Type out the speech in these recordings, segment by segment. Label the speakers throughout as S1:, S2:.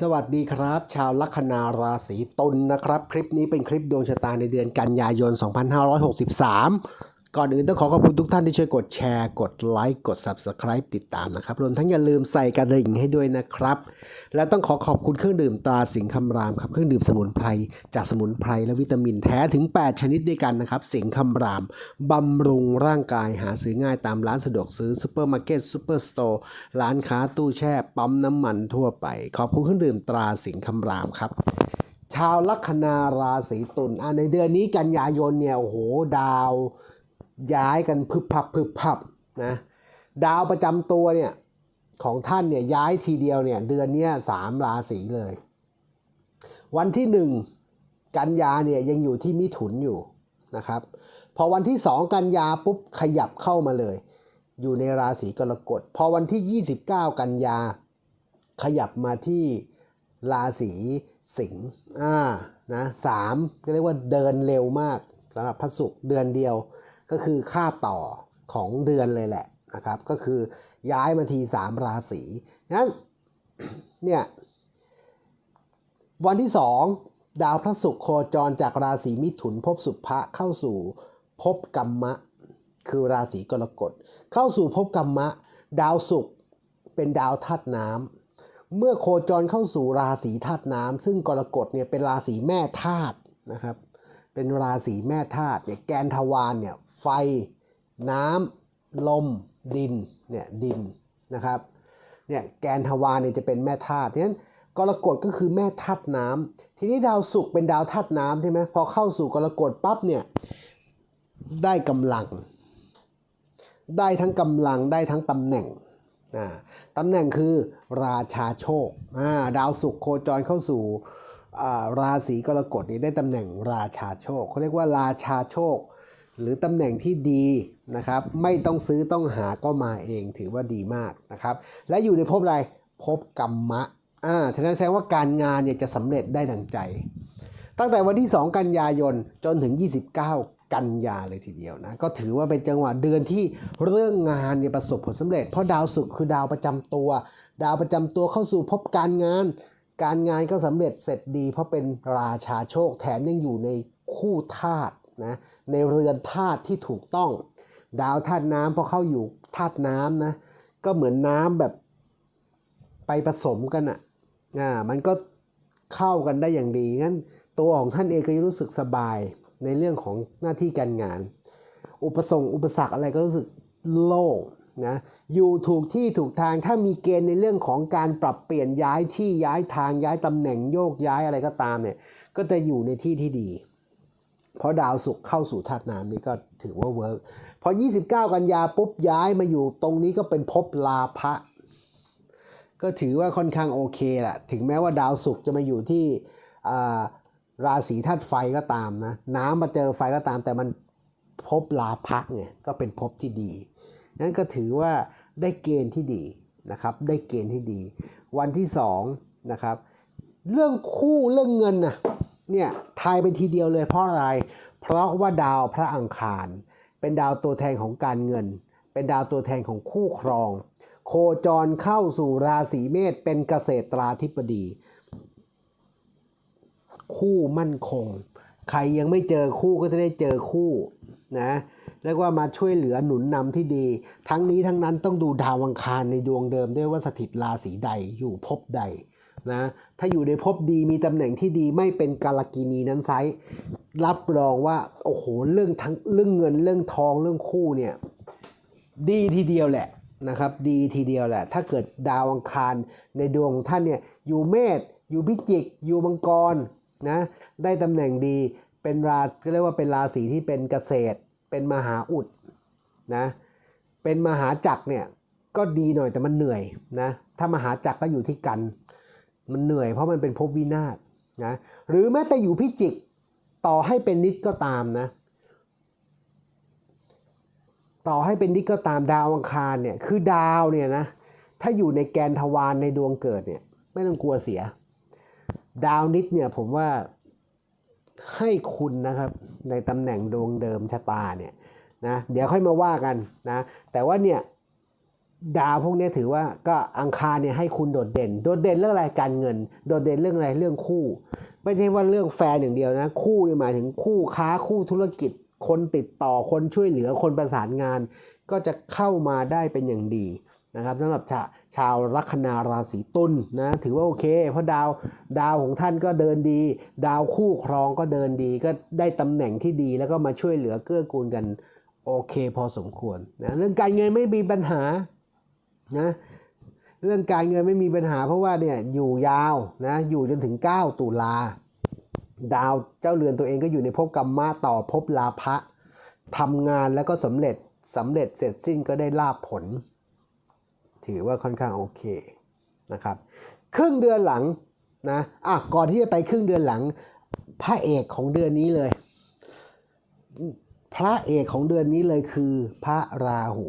S1: สวัสดีครับ ชาวลัคนาราศีตุลนะครับ คลิปนี้เป็นคลิปดวงชะตาในเดือนกันยายน 2563 ก่อนอื่นต้องขอขอบคุณทุกท่านที่ช่วยกดแชร์ กดไลค์ กด Subscribe ติดตามนะครับ รวมทั้งอย่าลืมใส่กระดิ่งให้ด้วยนะครับ และต้องขอขอบคุณเครื่องดื่มตราสิงห์คำรามครับ เครื่องดื่มสมุนไพร จากสมุนไพรและวิตามินแท้ถึง 8 ชนิดด้วยกันนะครับ สิงห์คำราม บำรุงร่างกายหาซื้อง่ายตามร้านสะดวกซื้อซูเปอร์มาร์เก็ตซูเปอร์สโตร์ร้านค้าตู้แช่ปั๊มน้ำมันทั่วไป ขอบคุณเครื่องดื่มตราสิงห์คำรามครับชาวลัคนาราศีตุลในเดือนนี้กันยายนเนี่ยโอ้โหดาว ย้ายกันพึบพับพึบพับนะดาวประจำตัวเนี่ยของท่านเนี่ยย้ายทีเดียวเนี่ยเดือนเนี้ยสามราศีเลย วันที่หนึ่งกันยาเนี่ยยังอยู่ที่มิถุนอยู่นะครับพอวันที่สองกันยาปุ๊บขยับเข้ามาเลย อยู่ในราศีกรกฎพอวันที่ 29 กันยา ขยับมาที่ราศีสิงห์อ่านะสามก็เรียกว่าเดินเร็วมากสำหรับพระศุกร์เดือนเดียว ก็คือค่าต่อของเดือนเลยแหละนะครับ ก็คือย้ายมาทีสามราศีงั้นเนี่ยวันที่สองดาวพระศุกร์โคจรจากราศีมิถุนภพสุภะเข้าสู่ภพกัมมะ คือราศีกรกฎ เข้าสู่ภพกัมมะ ดาวศุกร์เป็นดาวธาตุน้ำเมื่อโคจรเข้าสู่ราศีธาตุน้ำซึ่งกรกฎเนี่ยเป็นราศีแม่ธาตุนะครับ เป็นราศีแม่ธาตุเนี่ยแกนทวารเนี่ยไฟ น้ำลม ดินเนี่ยดินนะครับเนี่ยแกนทวารเนี่ยจะเป็นแม่ธาตุฉะนั้นกรกฎก็คือแม่ธาตุน้ำทีนี้ดาวศุกร์เป็นดาวธาตุน้ำใช่ไหมพอเข้าสู่กรกฎปั๊บเนี่ยได้กำลัง ได้ทั้งกำลังได้ทั้งตำแหน่งตำแหน่งคือราชาโชคดาวศุกร์โคจรเข้าสู่ ราศีกรกฎนี้ได้ตำแหน่งราชาโชคเขาเรียกว่าราชาโชค หรือตำแหน่งที่ดีนะครับ ไม่ต้องซื้อต้องหาก็มาเองถือว่าดีมากนะครับ และอยู่ในภพอะไรภพกรรมะอ่าฉะนั้นแสดงว่าการงานเนี่ยจะสำเร็จได้ดังใจ ตั้งแต่วันที่ 2 กันยายนจนถึง 29กันยาเลยทีเดียวนะก็ถือว่าเป็นจังหวะเดือนที่เรื่องงานเนี่ยประสบผลสำเร็จ เพราะดาวศุกร์คือดาวประจำตัว ดาวประจำตัวเข้าสู่ภพการงาน การงานก็สำเร็จเสร็จดีเพราะเป็นราชาโชคแถมยังอยู่ในคู่ธาตุนะในเรือนธาตุที่ถูกต้อง ดาวธาตุน้ำพอเข้าอยู่ธาตุน้ำนะก็เหมือนน้ำแบบไปผสมกันอะอ่ามันก็เข้ากันได้อย่างดีงั้นตัวของท่านเองก็จะรู้สึกสบายในเรื่องของหน้าที่การงาน อุปสงค์อุปสรรคอะไรก็รู้สึกโล่ง นะอยู่ถูกที่ถูกทางถ้ามีเกณฑ์ในเรื่องของการปรับเปลี่ยนย้ายที่ย้ายทางย้ายตำแหน่งโยกย้ายอะไรก็ตามเนี่ยก็จะอยู่ในที่ที่ดี เพราะดาวศุกร์เข้าสู่ธาตุน้ำนี่ก็ถือว่าเวิร์กพอ 29 กันยาปุ๊บย้ายมาอยู่ตรงนี้ก็เป็นภพลาภะก็ถือว่าค่อนข้างโอเคแหละถึงแม้ว่าดาวศุกร์จะมาอยู่ที่ราศีธาตุไฟก็ตามนะน้ำมาเจอไฟก็ตาม แต่มันภพลาภะไงก็เป็นภพที่ดี นั้นก็ถือว่าได้เกณฑ์ที่ดีนะครับ ได้เกณฑ์ที่ดี วันที่สองนะครับ เรื่องคู่เรื่องเงินนะเนี่ยทายไปทีเดียวเลยเพราะอะไร เพราะว่าดาวพระอังคาร เป็นดาวตัวแทนของการเงิน เป็นดาวตัวแทนของคู่ครอง โคจรเข้าสู่ราศีเมษเป็นเกษตราธิบดี คู่มั่นคง ใครยังไม่เจอคู่ก็จะได้เจอคู่นะ เรียกว่ามาช่วยเหลือหนุนนำที่ดี ทั้งนี้ทั้งนั้นต้องดูดาวอังคารในดวงเดิมด้วยว่าสถิตราศีใดอยู่ภพใดนะถ้าอยู่ในภพดีมีตำแหน่งที่ดีไม่เป็นกาลกินีนั้นไซส์รับรองว่าโอ้โหเรื่องทั้งเรื่องเงินเรื่องทองเรื่องคู่เนี่ยดีทีเดียวแหละนะครับดีทีเดียวแหละ ถ้าเกิดดาวอังคารในดวงของท่านเนี่ยอยู่เมษอยู่พิจิก อยู่มังกรนะได้ตำแหน่งดีเป็นราก็เรียกว่าเป็นราศีที่เป็นเกษตร เป็นมหาอุดนะเป็นมหาจักรเนี่ยก็ดีหน่อยแต่มันเหนื่อยนะถ้ามหาจักรก็อยู่ที่กัน มันเหนื่อยเพราะมันเป็นภพวินาศนะหรือแม้แต่อยู่พิจิกต่อให้เป็นนิดก็ตามนะต่อให้เป็นนิดก็ตามดาวอังคารเนี่ยคือดาวเนี่ยนะถ้าอยู่ในแกนทวารในดวงเกิดเนี่ยไม่ต้องกลัวเสีย ดาวนิดเนี่ยผมว่า ให้คุณนะครับในตำแหน่งดวงเดิมชะตาเนี่ยนะเดี๋ยวค่อยมาว่ากันนะแต่ว่าเนี่ยดาวพวกนี้ถือว่าก็อังคารเนี่ยให้คุณโดดเด่น โดดเด่นเรื่องอะไรการเงิน โดดเด่นเรื่องอะไรเรื่องคู่ ไม่ใช่ว่าเรื่องแฟนอย่างเดียวนะ คู่เนี่ยหมายถึงคู่ค้าคู่ธุรกิจ คนติดต่อคนช่วยเหลือคนประสานงาน ก็จะเข้ามาได้เป็นอย่างดีนะครับสำหรับชา ชาวลัคนาราศีตุลนะถือว่าโอเค เพราะดาวดาวของท่านก็เดินดี ดาวคู่ครองก็เดินดี ก็ได้ตำแหน่งที่ดีแล้วก็มาช่วยเหลือเกื้อกูลกันโอเคพอสมควรนะเรื่องการเงินไม่มีปัญหานะเรื่องการเงินไม่มีปัญหา เพราะว่าเนี่ยอยู่ยาวนะอยู่จนถึง 9 ตุลา ดาวเจ้าเรือนตัวเองก็อยู่ในภพกรรมะต่อภพลาภะทำงานแล้วก็สำเร็จสำเร็จเสร็จสิ้นก็ได้ลาบผล ถือว่าค่อนข้างโอเคนะครับครึ่งเดือนหลังนะอะก่อนที่จะไปครึ่งเดือนหลัง พระเอกของเดือนนี้เลย พระเอกของเดือนนี้เลยคือพระราหู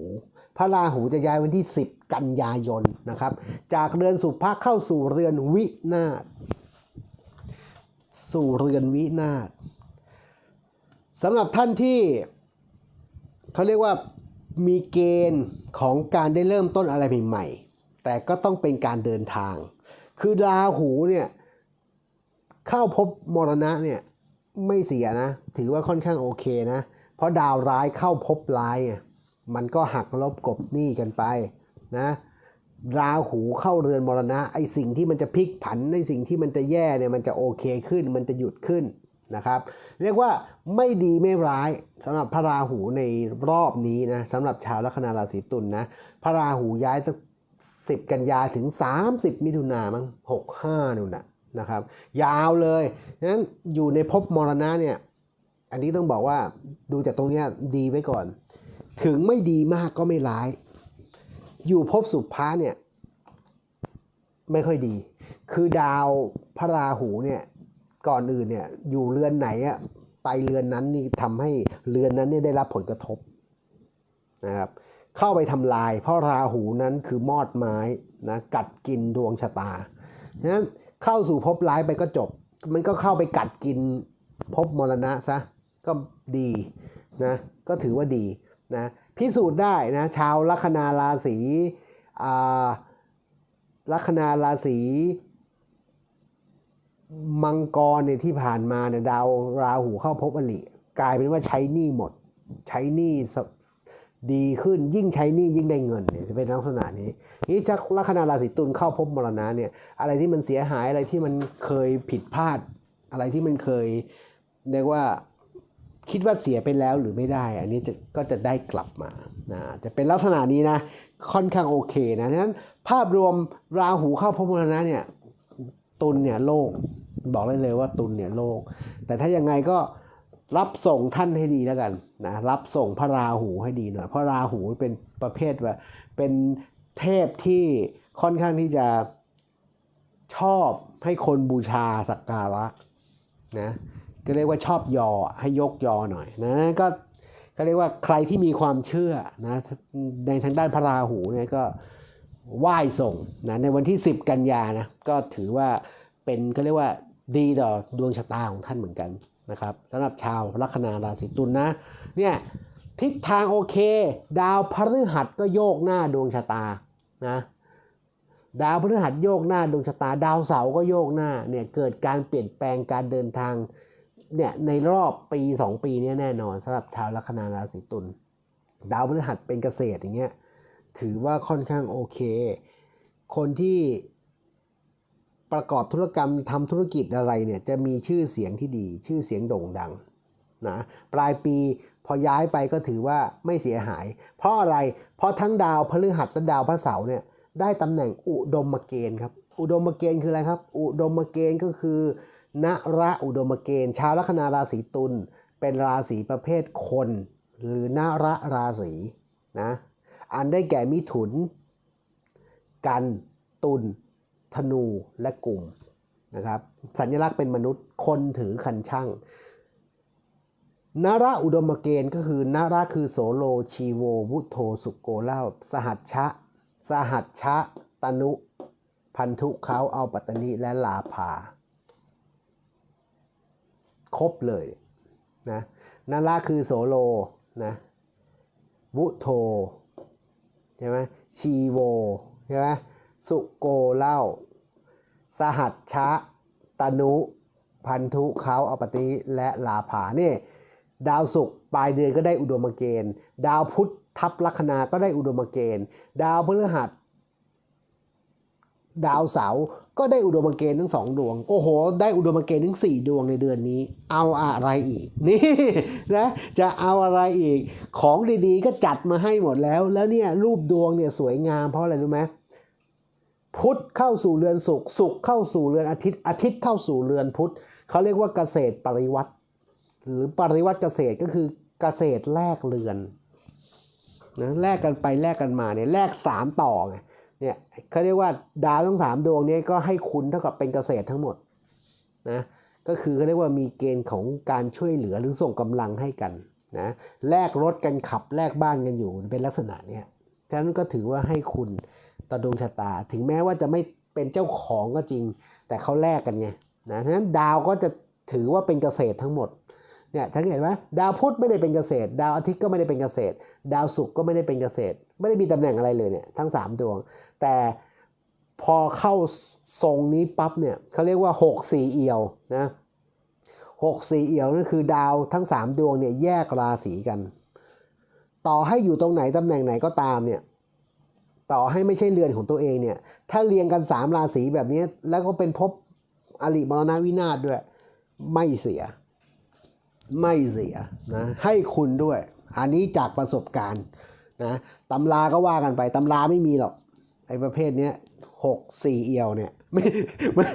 S1: พระราหูจะย้ายวันที่ 10 กันยายนนะครับ จากเรือนสุภะเข้าสู่เรือนวินาศสู่เรือนวินาศสำหรับท่านที่เขาเรียกว่า มีเกณฑ์ของการได้เริ่มต้นอะไรใหม่ๆ แต่ก็ต้องเป็นการเดินทาง คือราหูเนี่ยเข้าพบมรณะเนี่ยไม่เสียนะ ถือว่าค่อนข้างโอเคนะ เพราะดาวร้ายเข้าพบร้ายมันก็หักลบกบหนี้กันไปนะราหูเข้าเรือนมรณะไอสิ่งที่มันจะพลิกผันไอสิ่งที่มันจะแย่เนี่ยมันจะโอเคขึ้นมันจะหยุดขึ้น นะครับ เรียกว่าไม่ดีไม่ร้ายสำหรับพระราหูในรอบนี้นะสำหรับชาวลัคนาราศีตุลนะพระราหูย้ายตั้งสิบกันยาถึง 30 มิถุนามั้งหกห้านู่นนะนะครับ ยาวเลยนั้นอยู่ในภพมรณะเนี่ยอันนี้ต้องบอกว่าดูจากตรงเนี้ยดีไว้ก่อน ถึงไม่ดีมากก็ไม่ร้าย อยู่ภพสุภะเนี่ยไม่ค่อยดี คือดาวพระราหูเนี่ย ก่อนอื่นเนี่ยอยู่เรือนไหนอะไปเรือนนั้นนี่ทำให้เรือนนั้นเนี่ยได้รับผลกระทบนะครับเข้าไปทำลาย เพราะราหูนั้นคือมอดไม้นะกัดกินดวงชะตาฉะนั้นเข้าสู่ภพร้ายไปก็จบ มันก็เข้าไปกัดกินภพมรณะซะก็ดีนะก็ถือว่าดีนะพิสูจน์ได้นะชาวลัคนาราศีลัคนาราศี มังกรเนี่ยที่ผ่านมาเนี่ยดาวราหูเข้าภพอลิกลายเป็นว่าใช้หนี้หมด ใช้หนี้ดีขึ้นยิ่งใช้หนี้ยิ่งได้เงินเนี่ยจะเป็นลักษณะนี้นี่จากลัคนาราศีตุลเข้าภพมรณะเนี่ยอะไรที่มันเสียหายอะไรที่มันเคยผิดพลาด อะไรที่มันเคยเรียกว่าคิดว่าเสียไปแล้วหรือไม่ได้ อันนี้จะก็จะได้กลับมานะจะเป็นลักษณะนี้นะค่อนข้างโอเคนะฉะนั้นภาพรวมราหูเข้าภพมรณะเนี่ยตุลเนี่ยโล่ง บอกได้เลยว่าตุลเนี่ยโล่งแต่ถ้ายังไงก็รับส่งท่านให้ดีแล้วกันนะรับส่งพระราหูให้ดีหน่อยพระราหูเป็นประเภทว่าเป็นเทพที่ค่อนข้างที่จะชอบให้คนบูชาสักการะนะก็เรียกว่าชอบยอให้ยกยอหน่อยนะก็ก็เรียกว่าใครที่มีความเชื่อนะในทางด้านพระราหูเนี่ยก็ไหว้ส่งนะในวันที่ 10 กันยานะก็ถือว่าเป็นก็เรียกว่า ดีต่อดวงชะตาของท่านเหมือนกันนะครับสำหรับชาวลัคนาราศีตุลนะเนี่ยทิศทางโอเค ดาวพฤหัสก็โยกหน้าดวงชะตานะดาวพฤหัสโยกหน้าดวงชะตา ดาวเสาร์ก็โยกหน้าเนี่ยเกิดการเปลี่ยนแปลงการเดินทางเนี่ยในรอบปี 2 ปีเนี้แน่นอนสำหรับชาวลัคนาราศีตุลดาวพฤหัสเป็นเกษตรอย่างเงี้ยถือว่าค่อนข้างโอเค คนที่ ประกอบธุรกรรมทำธุรกิจอะไรเนี่ยจะมีชื่อเสียงที่ดีชื่อเสียงโด่งดังนะปลายปีพอย้ายไปก็ถือว่าไม่เสียหาย เพราะอะไรเพราะทั้งดาวพฤหัสและดาวพระเสาร์เนี่ยได้ตำแหน่งอุดมเกณฑ์ครับอุดมเกณฑ์คืออะไรครับ อุดมเกณฑ์ก็คือนระอุดมเกณฑ์ชาวลัคนาราศีตุลเป็นราศีประเภทคน หรือนระราศีนะอันได้แก่มิถุน กันตุล ธนูและกลุ่มนะครับสัญลักษณ์เป็นมนุษย์คนถือคันช่างนระอุดมเกณฑ์ก็คือนระคือโสโลชีโววุโทสุโกเล่าสหัชชะ สหัชชะตนุ พันธุเขาเอาปัตตนิและลาภาครบเลยนะนาราคือโสโลนะวุโทช่ไหมชีโวใช่ไหม สุโกเล่า สหัชชะ ตนุพันธุเขาอปติและลาภาเนี่ยดาวศุกร์ปลายเดือนก็ได้อุดมเกณฑ์ ดาวพุธทับลัคนาก็ได้อุดมเกณฑ์ ดาวพฤหัส ดาวเสาร์ก็ได้อุดมเกณฑ์ทั้งสองดวง โอ้โห ได้อุดมเกณฑ์ทั้งสี่ดวงในเดือนนี้ เอาอะไรอีก นี่นะจะเอาอะไรอีก ของดีๆ ก็จัดมาให้หมดแล้ว แล้วเนี่ยรูปดวงเนี่ยสวยงามเพราะอะไรรู้ไหม พุธเข้าสู่เรือนศุกร์ศุกร์เข้าสู่เรือนอาทิตย์ อาทิตย์เข้าสู่เรือนพุธเขาเรียกว่าเกษตรปริวัติ หรือปริวัติเกษตรก็คือเกษตรแลกเรือนนะแลกกันไปแลกกันมาเนี่ยแลกสามต่อไงเนี่ยเขาเรียกว่าดาวทั้งสามดวงนี้ก็ให้คุณเท่ากับเป็นเกษตรทั้งหมดนะก็คือเขาเรียกว่ามีเกณฑ์ของการช่วยเหลือหรือส่งกำลังให้กันนะแลกรถกันขับแลกบ้านกันอยู่เป็นลักษณะเนี้ยฉะนั้นก็ถือว่าให้คุณ ต่อดวงชะตา ถึงแม้ว่าจะไม่เป็นเจ้าของก็จริง แต่เขาแลกกันไงนะฉะนั้นดาวก็จะถือว่าเป็นเกษตรทั้งหมดเนี่ยทั้งเห็นไหมดาวพุธไม่ได้เป็นเกษตร ดาวอาทิตย์ก็ไม่ได้เป็นเกษตร ดาวศุกร์ก็ไม่ได้เป็นเกษตร ไม่ได้มีตำแหน่งอะไรเลยเนี่ยทั้ง 3 ดวง แต่พอเข้าทรงนี้ปั๊บเนี่ยเขาเรียกว่า 6 4 เอี่ยวนะ6 4เอี่ยวนั่นคือดาวทั้ง 3 ดวงเนี่ยแยกราศีกัน ต่อให้อยู่ตรงไหนตำแหน่งไหนก็ตามเนี่ย ต่อให้ไม่ใช่เรือนของตัวเองเนี่ย ถ้าเรียงกัน3ราศีแบบนี้ แล้วก็เป็นภพอริมรณวินาศด้วย ไม่เสีย ไม่เสียนะให้คุณด้วย อันนี้จากประสบการณ์นะตำราก็ว่ากันไปตำราไม่มีหรอกไอ้ประเภทเนี้ยหกสี่เอียวเนี่ยไม่ไม่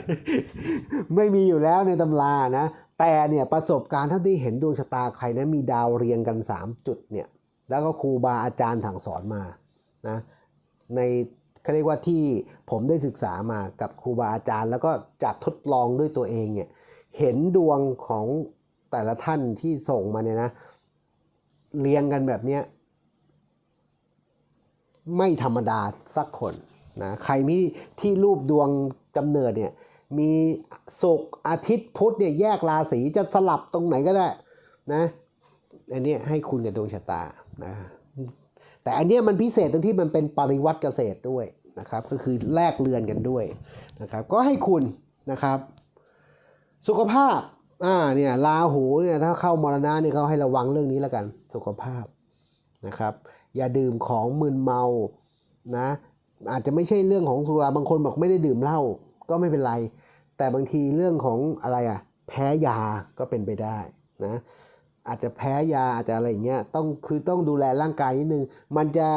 S1: ไม่มีอยู่แล้วในตำรานะ แต่เนี่ยประสบการณ์ท่านที่เห็นดวงชะตาใครนะมีดาวเรียงกัน 3 จุดเนี่ยแล้วก็ครูบาอาจารย์สั่งสอนมานะ ในเขาเรียกว่าที่ผมได้ศึกษามากับครูบาอาจารย์ แล้วก็จากทดลองด้วยตัวเองเนี่ยเห็นดวงของแต่ละท่านที่ส่งมาเนี่ยนะเรียงกันแบบเนี้ยไม่ธรรมดาสักคนนะใครมีที่รูปดวงกำเนิดเนี่ยมีศุกร์อาทิตย์พุธเนี่ยแยกราศีจะสลับตรงไหนก็ได้นะอันนี้ให้คุณกับดวงชะตานะ แต่อันนี้มันพิเศษตรงที่มันเป็นปริวัติเกษตรด้วยนะครับ ก็คือแลกเรือนกันด้วยนะครับ ก็ให้คุณนะครับ สุขภาพอ่าเนี่ยราหูเนี่ยถ้าเข้ามรณะเนี่ยเขาให้ระวังเรื่องนี้แล้วกัน สุขภาพนะครับ อย่าดื่มของมึนเมานะอาจจะไม่ใช่เรื่องของสุราบางคนบอกไม่ได้ดื่มเหล้าก็ไม่เป็นไร แต่บางทีเรื่องของอะไรอะแพ้ยาก็เป็นไปได้นะ อาจจะแพ้ยาอาจจะอะไรอย่างเงี้ยต้องคือต้องดูแลร่างกายนิดนึง มันจะ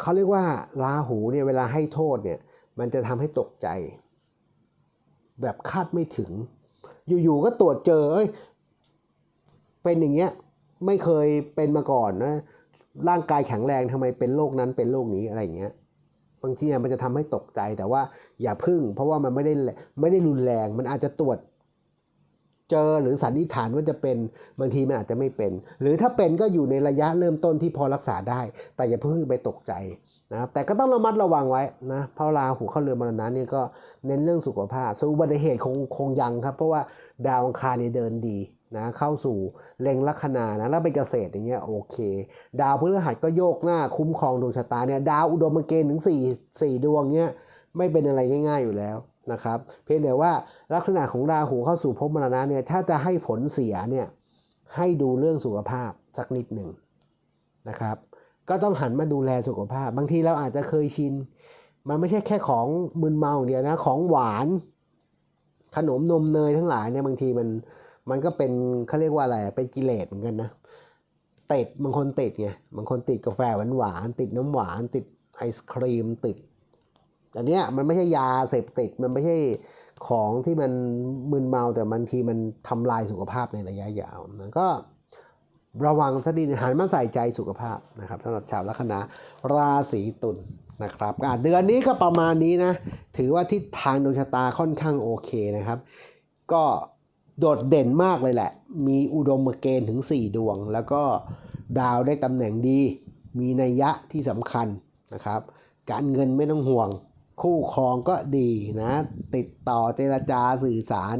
S1: เขาเรียกว่าราหูเนี่ยเวลาให้โทษเนี่ยมันจะทำให้ตกใจ แบบคาดไม่ถึง อยู่ๆก็ตรวจเจอเอ้ยเป็นอย่างเงี้ยไม่เคยเป็นมาก่อนนะร่างกายแข็งแรงทำไมเป็นโรคนั้นเป็นโรคนี้อะไรอย่างเงี้ยบางทีมันจะทำให้ตกใจแต่ว่าอย่าพึ่ง เพราะว่ามันไม่ได้ไม่ได้รุนแรง มันอาจจะตรวจ เจอหรือสันนิษฐานว่าจะเป็นบางทีมันอาจจะไม่เป็น หรือถ้าเป็นก็อยู่ในระยะเริ่มต้นที่พอรักษาได้ แต่อย่าเพิ่งไปตกใจนะแต่ก็ต้องระมัดระวังไว้นะเพราะราหูเข้าเรือนมรณะเนี่ยก็เน้นเรื่องสุขภาพส่วนอุบัติเหตุคงคงยังครับ เพราะว่าดาวอังคารเนี่ยเดินดีนะเข้าสู่เล็งลัคนานะแล้วเป็นเกษตรอย่างเงี้ยโอเค ดาวพฤหัสก็โยกหน้าคุ้มครองดวงชะตาเนี่ยดาวอุดมเกณฑ์ถึง4 4ดวงเนี้ยไม่เป็นอะไรง่าย ๆอยู่แล้ว นะครับ เพียงแต่ว่าลักษณะของราหูเข้าสู่ภพมรณะเนี่ยถ้าจะให้ผลเสียเนี่ยให้ดูเรื่องสุขภาพสักนิดหนึ่งนะครับ ก็ต้องหันมาดูแลสุขภาพ บางทีเราอาจจะเคยชิน มันไม่ใช่แค่ของมึนเมาอย่างเดียวนะของหวาน ขนมนมเนยทั้งหลายเนี่ยบางทีมันมันก็เป็นเขาเรียกว่าอะไรเป็นกิเลสเหมือนกันนะติดบางคนติดไงบางคนติดกาแฟหวานหวานติดน้ำหวานติดไอศครีมติด อันเนี้ยมันไม่ใช่ยาเสพติดมันไม่ใช่ของที่มันมึนเมาแต่บางทีมันทำลายสุขภาพในระยะยาวนะก็ระวังซะดีหันมาใส่ใจสุขภาพนะครับสำหรับชาวลัคนาราศีตุลนะครับเดือนนี้ก็ประมาณนี้นะ ถือว่าทิศทางดวงชะตาค่อนข้างโอเคนะครับ ก็โดดเด่นมากเลยแหละ มีอุดมเกณฑ์ถึง 4 ดวง แล้วก็ดาวได้ตำแหน่งดี มีนัยยะที่สำคัญนะครับ การเงินไม่ต้องห่วง คู่ครองก็ดีนะ ติดต่อเจรจาสื่อสาร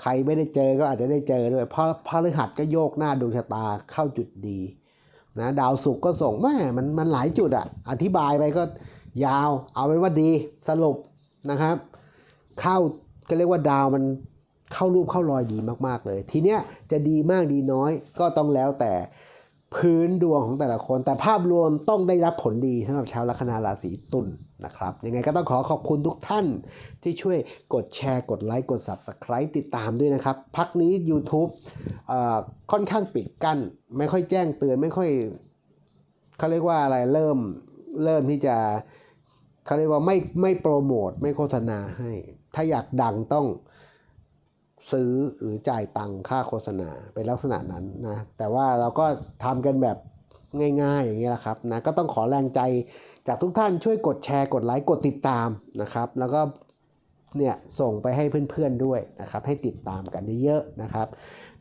S1: ใครไม่ได้เจอก็อาจจะได้เจอด้วยเพราะพระฤหัสก็โยกหน้าดวงชะตาเข้าจุดดีนะดาวสุกร์ก็ส่งแม่มันมันหลายจุดอะอธิบายไปก็ยาว เอาเป็นว่าดีสรุปนะครับ เข้าก็เรียกว่าดาวมันเข้ารูปเข้ารอยดีมาก ๆ เลย ทีเนี้ยจะดีมากดีน้อยก็ต้องแล้วแต่ พื้นดวงของแต่ละคน แต่ภาพรวมต้องได้รับผลดีสำหรับชาวลัคนาราศีตุลนะครับยังไงก็ต้องขอขอบคุณทุกท่านที่ช่วยกดแชร์กดไลค์กด Subscribe ติดตามด้วยนะครับ พักนี้ YouTube ค่อนข้างปิดกั้น ไม่ค่อยแจ้งเตือนไม่ค่อยเขาเรียกว่าอะไรเริ่มเริ่มที่จะเขาเรียกว่าไม่ไม่โปรโมทไม่โฆษณาให้ ถ้าอยากดังต้อง ซื้อหรือจ่ายตังค่าโฆษณาเป็นลักษณะนั้นนะแต่ว่าเราก็ทำกันแบบง่ายๆ อย่างนี้ยแหละครับนะก็ต้องขอแรงใจจากทุกท่านช่วยกดแชร์กดไลค์กดติดตามนะครับ แล้วก็ เนี่ยส่งไปให้เพื่อนๆด้วยนะครับให้ติดตามกันเยอะๆนะครับ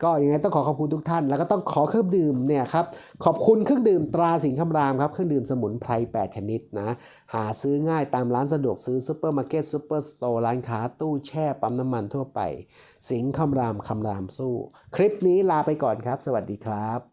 S1: ก็ยังไงต้องขอขอบคุณทุกท่าน แล้วก็ต้องขอเครื่องดื่มเนี่ยครับขอบคุณเครื่องดื่มตราสิงคำรามครับเครื่องดื่มสมุนไพร 8 ชนิดนะหาซื้อง่ายตามร้านสะดวกซื้อซูเปอร์มาร์เก็ตซูเปอร์สโตร์ร้านค้าตู้แช่ปั๊มน้ำมันทั่วไป สิงคำรามคำรามสู้ คลิปนี้ลาไปก่อนครับ สวัสดีครับ